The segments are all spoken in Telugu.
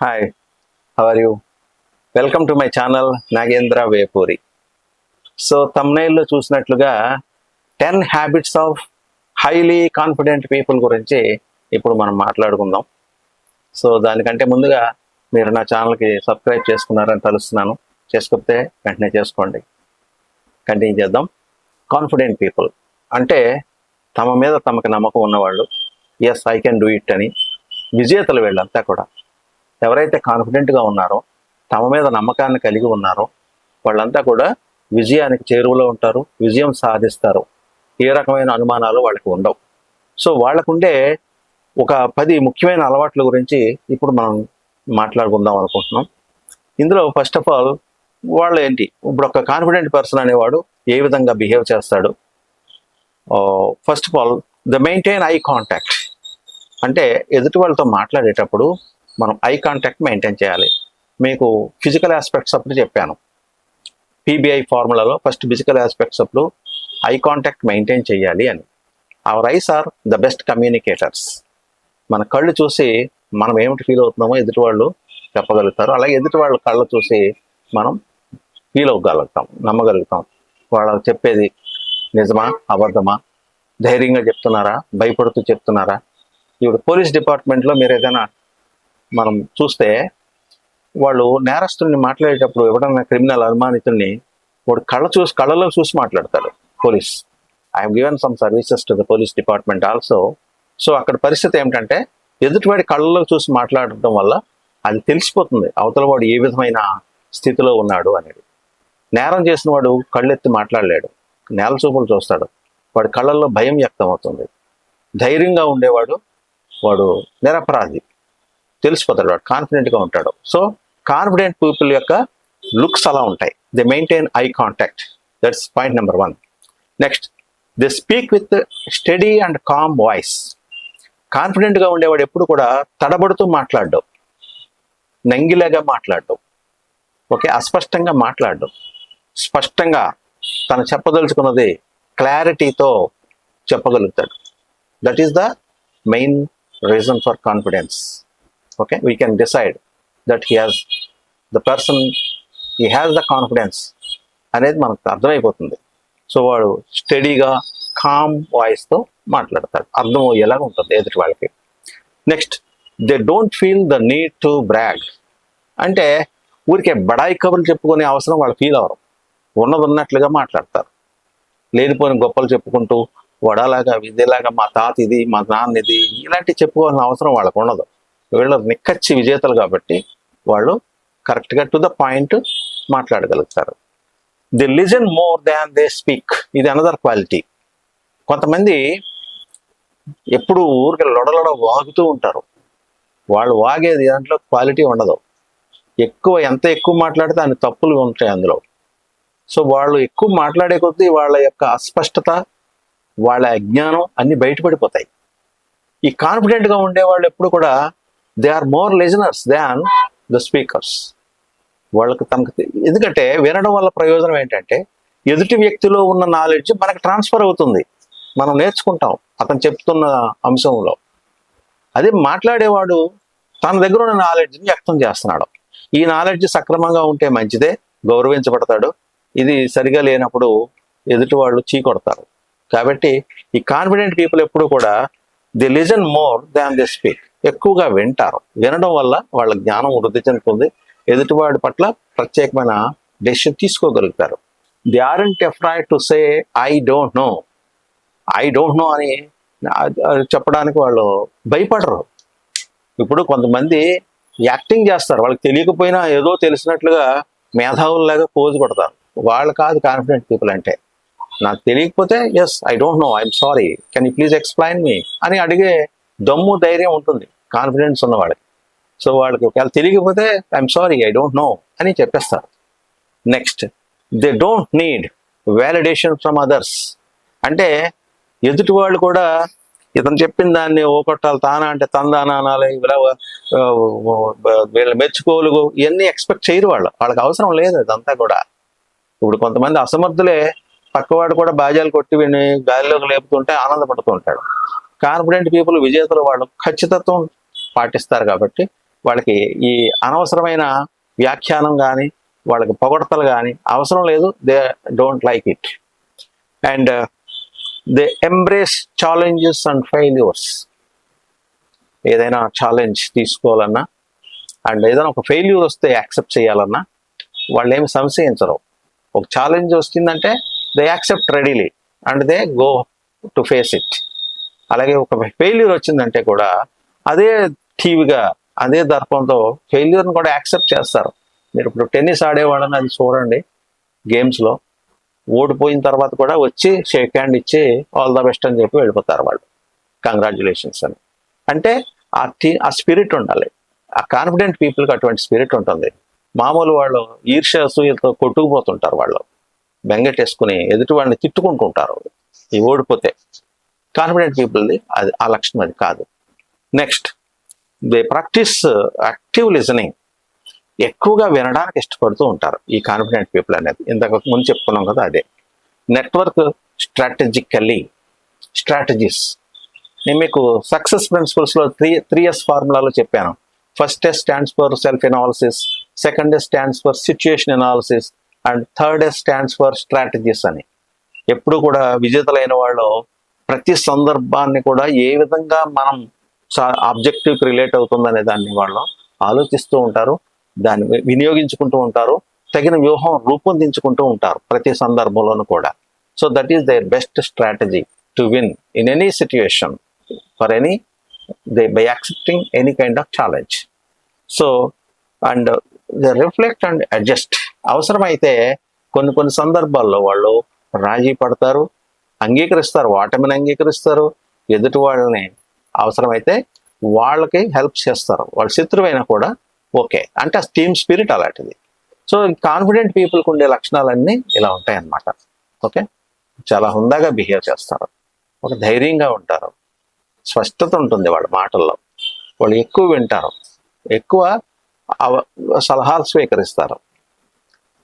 Hi how are you welcome to my channel Nagendra Vepuri so తమ్నైల్లో చూసినట్లుగా ten habits of highly confident people గురించి ఇప్పుడు మనం మాట్లాడుకుందాం. సో దానికంటే ముందుగా మీరు నా ఛానల్కి సబ్స్క్రైబ్ చేసుకున్నారని తెలుస్తున్నాను. చేసుకుంటే వెంటనే చేసుకోండి. కంటిన్యూ చేద్దాం. కాన్ఫిడెంట్ పీపుల్ అంటే తమ మీద తమకు నమ్మకం ఉన్నవాళ్ళు. Yes I can do it అని. విజేతలు వీళ్ళంతా కూడా. ఎవరైతే కాన్ఫిడెంట్గా ఉన్నారో తమ మీద నమ్మకాన్ని కలిగి ఉన్నారో వాళ్ళంతా కూడా విజయానికి చేరువలో ఉంటారు విజయం సాధిస్తారు. ఏ రకమైన అనుమానాలు వాళ్ళకి ఉండవు. సో వాళ్ళకుండే ఒక పది ముఖ్యమైన అలవాట్ల గురించి ఇప్పుడు మనం మాట్లాడుకుందాం అనుకుంటున్నాం. ఇందులో ఫస్ట్ ఆఫ్ ఆల్ వాళ్ళు ఏంటి? ఇప్పుడు ఒక కాన్ఫిడెంట్ పర్సన్ అనేవాడు ఏ విధంగా బిహేవ్ చేస్తాడు? First of all the maintain eye contact అంటే ఎదుటి వాళ్ళతో మాట్లాడేటప్పుడు మనం ఐ కాంటాక్ట్ మెయింటైన్ చేయాలి. మీకు ఫిజికల్ ఆస్పెక్ట్స్ అప్పుడు చెప్పాను. పీబీఐ ఫార్ములాలో ఫస్ట్ ఫిజికల్ ఆస్పెక్ట్స్ అప్పుడు ఐ కాంటాక్ట్ మెయింటైన్ చేయాలి అని. Our eyes are the best communicators మన కళ్ళు చూసి మనం ఏమిటి ఫీల్ అవుతున్నామో ఎదుటి వాళ్ళు చెప్పగలుగుతారు. అలాగే ఎదుటి వాళ్ళ కళ్ళు చూసి మనం ఫీల్ అవ్వగలుగుతాం నమ్మగలుగుతాం. వాళ్ళు చెప్పేది నిజమా అబద్ధమా? ధైర్యంగా చెప్తున్నారా? భయపడుతూ చెప్తున్నారా? ఇప్పుడు పోలీస్ డిపార్ట్మెంట్లో మీరు ఏదైనా మనం చూస్తే వాళ్ళు నేరస్తుడిని మాట్లాడేటప్పుడు ఎవడన్నా క్రిమినల్ అనుమానితుడిని వాడు కళ్ళ చూసి కళ్ళలో చూసి మాట్లాడతాడు police. I given some services to the police department also so అక్కడ పరిస్థితి ఏమిటంటే ఎదుటివాడి కళ్ళలో చూసి మాట్లాడటం వల్ల అది తెలిసిపోతుంది అవతల వాడు ఏ విధమైన స్థితిలో ఉన్నాడు అనేది. నేరం చేసిన వాడు కళ్ళెత్తి మాట్లాడలేడు. నేల చూపులు చూస్తాడు. వాడి కళ్ళల్లో భయం వ్యక్తం అవుతుంది ధైర్యంగా ఉండేవాడు. వాడు నిరపరాధి. తెలిసిపోతాడు వాడు కాన్ఫిడెంట్గా ఉంటాడు. సో కాన్ఫిడెంట్ పీపుల్ యొక్క లుక్స్ అలా ఉంటాయి. They maintain eye contact that's point number one next they speak with steady and calm voice కాన్ఫిడెంట్గా ఉండేవాడు ఎప్పుడు కూడా తడబడుతూ మాట్లాడడం. నంగిలాగా మాట్లాడడం. ఓకే అస్పష్టంగా మాట్లాడడం. స్పష్టంగా తను చెప్పదలుచుకున్నది క్లారిటీతో చెప్పగలుగుతాడు. That is the main reason for confidence okay we can decide that he has the person he has the confidence అనేది మనకు అర్థమైపోతుంది. సో వాడు స్టడీగా కామ్ వాయిస్తో మాట్లాడతాడు. అర్థం అయ్యేలాగా ఉంటుంది ఎదుటి వాళ్ళకి. Next they don't feel the need to brag అంటే ఊరికే బడాయి కబుర్లు చెప్పుకునే అవసరం వాళ్ళు ఫీల్ అవ్వరు. ఉన్నది ఉన్నట్లుగా మాట్లాడతారు. లేనిపోయిన గొప్పలు చెప్పుకుంటూ వడలాగా ఇదేలాగా మా తాత ఇది మా నాన్న ఇది ఇలాంటివి చెప్పుకోవాల్సిన అవసరం వాళ్ళకు ఉండదు. వీళ్ళు నిక్కచ్చి విజేతలు కాబట్టి వాళ్ళు కరెక్ట్గా to the point మాట్లాడగలుగుతారు. They listen more than they speak ఇది అనదర్ క్వాలిటీ కొంతమంది ఎప్పుడు ఊరికి లొడలొడ వాగుతూ ఉంటారు. వాళ్ళు వాగేది దాంట్లో క్వాలిటీ ఉండదు. ఎక్కువ ఎంత ఎక్కువ మాట్లాడితే అని తప్పులు ఉంటాయి అందులో. సో వాళ్ళు ఎక్కువ మాట్లాడే కొద్దీ వాళ్ళ యొక్క అస్పష్టత వాళ్ళ అజ్ఞానం అన్ని బయటపడిపోతాయి. ఈ కాన్ఫిడెంట్గా ఉండే వాళ్ళు ఎప్పుడు కూడా they are more listeners than the speakers వాళ్ళకి తనకు ఎందుకంటే వినడం వల్ల ప్రయోజనం ఏంటంటే ఎదుటి వ్యక్తిలో ఉన్న నాలెడ్జ్ మనకు ట్రాన్స్ఫర్ అవుతుంది. మనం నేర్చుకుంటాం అతను చెప్తున్న అంశంలో. అదే మాట్లాడేవాడు తన దగ్గర ఉన్న నాలెడ్జ్ని వ్యక్తం చేస్తున్నాడు. ఈ నాలెడ్జ్ సక్రమంగా ఉంటే మంచిదే గౌరవించబడతాడు. ఇది సరిగా లేనప్పుడు ఎదుటి వాళ్ళు చీకొడతారు కాబట్టి ఈ కాన్ఫిడెంట్ పీపుల్ ఎప్పుడు కూడా they listen more than they speak ఎక్కువగా వింటారు. వినడం వల్ల వాళ్ళ జ్ఞానం వృద్ధి చెందుతుంది. ఎదుటివాడి పట్ల ప్రత్యేకమైన decision తీసుకోగలుగుతారు. They aren't afraid to say I don't know I don't know అని చెప్పడానికి వాళ్ళు భయపడరు. ఇప్పుడు కొంతమంది యాక్టింగ్ చేస్తారు. వాళ్ళకి తెలియకపోయినా ఏదో తెలిసినట్లుగా మేధావుల్లాగా పోజు కొడతారు వాళ్ళు కాదు కాన్ఫిడెంట్ పీపుల్ అంటే. నాకు తెలియకపోతే yes I don't know I'm sorry can you please explain me అని అడిగే దమ్ము ధైర్యం ఉంటుంది. కాన్ఫిడెన్స్ ఉన్న వాళ్ళకి సో వాళ్ళకి ఒకవేళ తెలియకపోతే I'm sorry I don't know అని చెప్పేస్తారు. Next they don't need validation from others అంటే ఎదుటి వాళ్ళు కూడా ఇతను చెప్పిన దాన్ని ఓ కొట్టాలి తానా అంటే తందానా అనాలి ఇలా వీళ్ళు వీళ్ళ మెచ్చుకోలు ఇవన్నీ ఎక్స్పెక్ట్ చేయరు వాళ్ళు. వాళ్ళకి అవసరం లేదు అదంతా కూడా. ఇప్పుడు కొంతమంది అసమర్థులే పక్కవాడు కూడా బాజాలు కొట్టి విని గాలిలోకి లేపుతుంటే ఆనందపడుతూ ఉంటాడు. కాన్ఫిడెంట్ పీపుల్ విజేతలు వాళ్ళు ఖచ్చితత్వం పాటిస్తారు కాబట్టి వాళ్ళకి ఈ అనవసరమైన వ్యాఖ్యానం కానీ వాళ్ళకి పొగడతలు కానీ అవసరం లేదు. They don't like it and they embrace challenges and failures ఏదైనా ఛాలెంజ్ తీసుకోవాలన్నా అండ్ ఏదైనా ఒక ఫెయిల్యూర్ వస్తే యాక్సెప్ట్ చేయాలన్నా వాళ్ళు ఏమి సంశయించరు. ఒక ఛాలెంజ్ వస్తుందంటే they accept readily and they go to face it అలాగే ఒక ఫెయిల్యూర్ వచ్చిందంటే కూడా అదే టీవీగా అదే దర్పంతో ఫెయిల్యూర్ని కూడా యాక్సెప్ట్ చేస్తారు. మీరు ఇప్పుడు టెన్నిస్ ఆడేవాళ్ళని అది చూడండి గేమ్స్లో ఓడిపోయిన తర్వాత కూడా వచ్చి షేక్ హ్యాండ్ ఇచ్చి ఆల్ ద బెస్ట్ అని చెప్పి వెళ్ళిపోతారు వాళ్ళు. కంగ్రాచులేషన్స్ అని. అంటే ఆ టీ ఆ స్పిరిట్ ఉండాలి. ఆ కాన్ఫిడెంట్ పీపుల్కి అటువంటి స్పిరిట్ ఉంటుంది. మామూలు వాళ్ళు ఈర్ష్య అసూయలతో కొట్టుకుపోతుంటారు వాళ్ళు. బెంగటేసుకుని ఎదుటి వాళ్ళని తిట్టుకుంటుంటారు. ఈ ఓడిపోతే. కాన్ఫిడెంట్ పీపుల్ది అది ఆ లక్షణం అది కాదు. Next they practice active listening ఎక్కువగా వినడానికి ఇష్టపడుతూ ఉంటారు ఈ కాన్ఫిడెంట్ పీపుల్ అనేది. ఇంతకు ముందు చెప్పుకున్నాం కదా అదే. నెట్వర్క్ స్ట్రాటజికల్లీ స్ట్రాటజీస్ నేను మీకు సక్సెస్ ప్రిన్సిపల్స్లో త్రీ త్రీ ఇయర్స్ ఫార్ములాలో చెప్పాను. First S stands for self analysis second S stands for situation analysis and third S stands for strategies అని. ఎప్పుడు కూడా విజేతలైన వాళ్ళు ప్రతి సందర్భాన్ని కూడా ఏ విధంగా మనం ఆబ్జెక్టివ్కి రిలేట్ అవుతుందనే దాన్ని వాళ్ళు ఆలోచిస్తూ ఉంటారు. దాన్ని వినియోగించుకుంటూ ఉంటారు. తగిన వ్యూహం రూపొందించుకుంటూ ఉంటారు ప్రతి సందర్భంలోనూ కూడా. So that is their best strategy to win in any situation for any they by accepting any kind of challenge so and the reflect and adjust అవసరమైతే కొన్ని కొన్ని సందర్భాల్లో వాళ్ళు రాజీ పడతారు. అంగీకరిస్తారు ఓటమిని అంగీకరిస్తారు ఎదుటి వాళ్ళని అవసరమైతే వాళ్ళకి హెల్ప్ చేస్తారు. వాళ్ళ శత్రువైనా కూడా ఓకే. అంటే ఆ టీమ్ స్పిరిట్ అలాంటిది. సో కాన్ఫిడెంట్ పీపుల్కి ఉండే లక్షణాలన్నీ ఇలా ఉంటాయి అన్నమాట ఓకే? చాలా హుందాగా బిహేవ్ చేస్తారు. ఒక ధైర్యంగా ఉంటారు. స్పష్టత ఉంటుంది వాళ్ళ మాటల్లో. వాళ్ళు ఎక్కువ వింటారు. ఎక్కువ సలహాలు స్వీకరిస్తారు.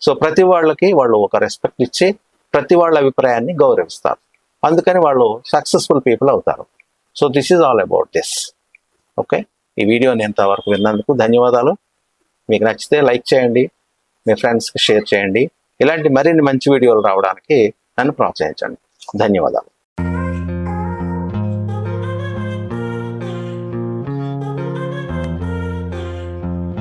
సో ప్రతి వాళ్ళకి వాళ్ళు ఒక రెస్పెక్ట్ ఇచ్చి ప్రతి వాళ్ళ అభిప్రాయాన్ని గౌరవిస్తారు. అందుకని వాళ్ళు సక్సెస్ఫుల్ పీపుల్ అవుతారు. So this is all about this okay ఈ వీడియోని ఇంతవరకు విన్నందుకు ధన్యవాదాలు. మీకు నచ్చితే లైక్ చేయండి. మీ ఫ్రెండ్స్కి షేర్ చేయండి. ఇలాంటి మరిన్ని మంచి వీడియోలు రావడానికి నన్ను ప్రోత్సహించండి. ధన్యవాదాలు.